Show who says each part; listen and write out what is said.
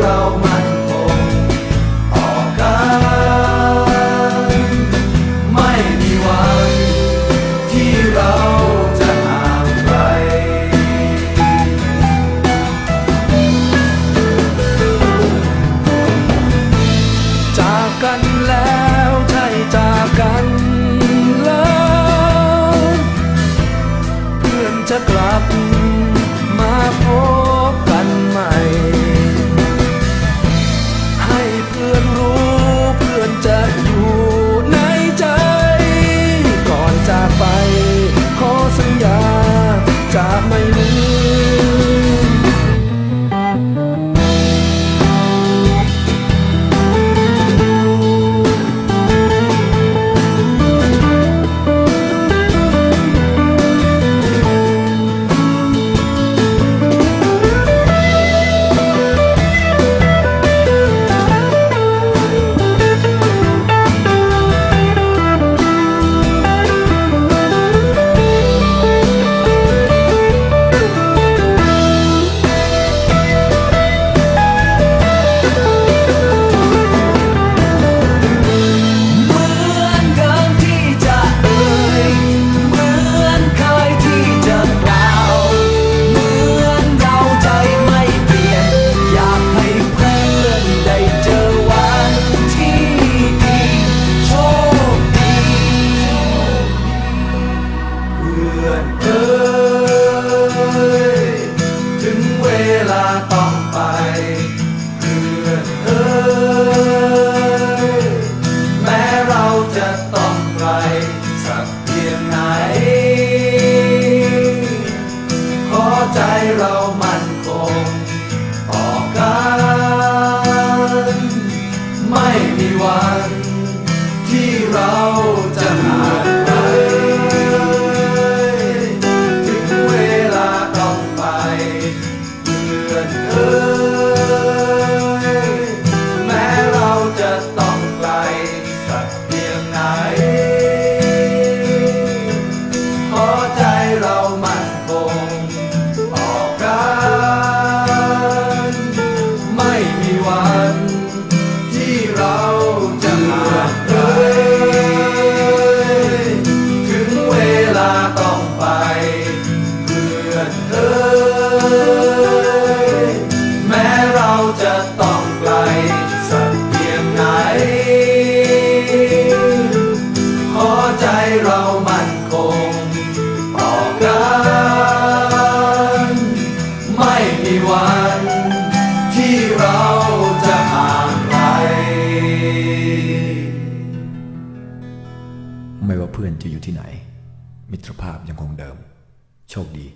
Speaker 1: เรามันคงต่อกันไม่มีวันที่เราจะห่างไกลจากกันแล้วใช่จากกันแล้
Speaker 2: วเพื่อนจะกลับ โชคดีเพื่อน